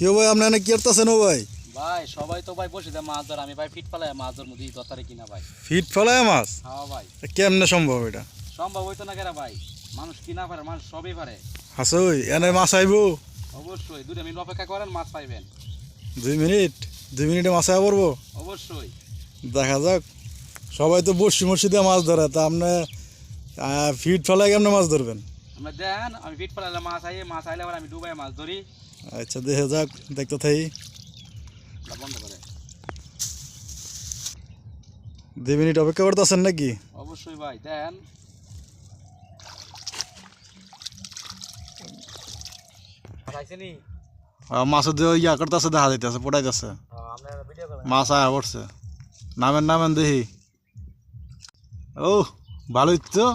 কেউ ভাই আপনি এনে কি করতেছেন ও ভাই? ভাই সবাই তো ভাই বসে দেয় মাছ ধর। আমি ভাই ফিট পালাই মাছ ধর মধ্যে দতারে কিনা ভাই। ফিট ফেলায় মাছ? হ্যাঁ ভাই। কেমনে সম্ভব এটা? সম্ভব হইতো না কেরা ভাই? মানুষ কিনা পারে মানুষ সবই পারে। হাসে ওই এনে মাছ আইব? অবশ্যই। দুটো মিনিট অপেক্ষা করেন মাছ পাইবেন। দুই মিনিট? দুই মিনিটে মাছ আয়া পড়ব? অবশ্যই। দেখা যাক। সবাই তো বসি মসি দিয়ে মাছ ধরে তা আপনি ফিট ফেলায় কেমনে মাছ ধরবেন? আমরা দেন আমি ফিট পালাইলে মাছ আইয়ে মাছ আইলে আবার আমি ডুবাই মাছ ধরি আচ্ছা দেখে যাক দেখতে থাই বন্ধ করে দুই মিনিট অপেক্ষা করতেছেন নাকি অবশ্যই ভাই দেন দিয়ে ইয়া করতেছে দেখা যাইতেছে পড়াইতেছে মাছ আয়া পড়ছে নামেন নামেন দেখি ও ভালোই তো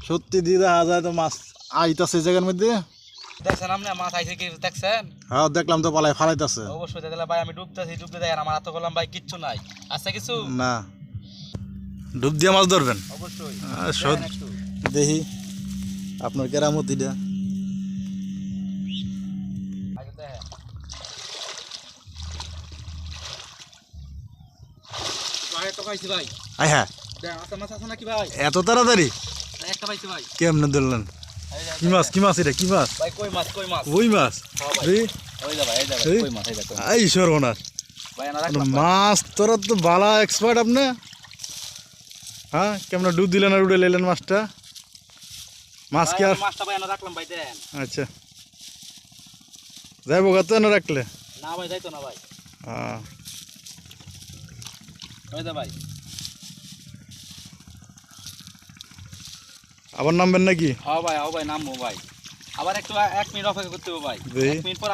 সত্যি দিয়ে দেখা যায় তো মাছ আইতাছে জায়গার মধ্যে? দেখছেন আপনি? মাছ আইছে কি দেখছেন? হ্যাঁ দেখলাম তো পালাই ফালাইতেছে। অবশ্যই দেখলে ভাই আমি ডুবতেছি ডুবতে দেখেন আমার হাতে করলাম ভাই কিচ্ছু নাই। আছে কিছু? না। ডুব দিয়ে মাছ ধরবেন? অবশ্যই। দেখি আপনার কেরামতিটা ভাই একটা পাইছি ভাই। আই হ্যাঁ। দেখ আছে মাছ আছে নাকি ভাই? এত তাড়াতাড়ি? কেমনে ধরলেন? কি মাছ কি মাছ এটা কি মাছ কই মাছ কই মাছ ওই মাছ এই মাছ সর্বনাশ তোরা তো বালা এক্সপার্ট আপনি হ্যাঁ কেমন ডুব দিলেন আর উড়ে লেলেন মাছটা মাছ কি আর আচ্ছা যাইব কত না রাখলে না ভাই যাইতো না ভাই হ্যাঁ ভাই আবার নামবেন নাকি? হ্যাঁ ভাই হ্যাঁ ভাই নামবো ভাই। আবার একটু এক মিনিট অপেক্ষা করতে হবে ভাই। এক মিনিট পর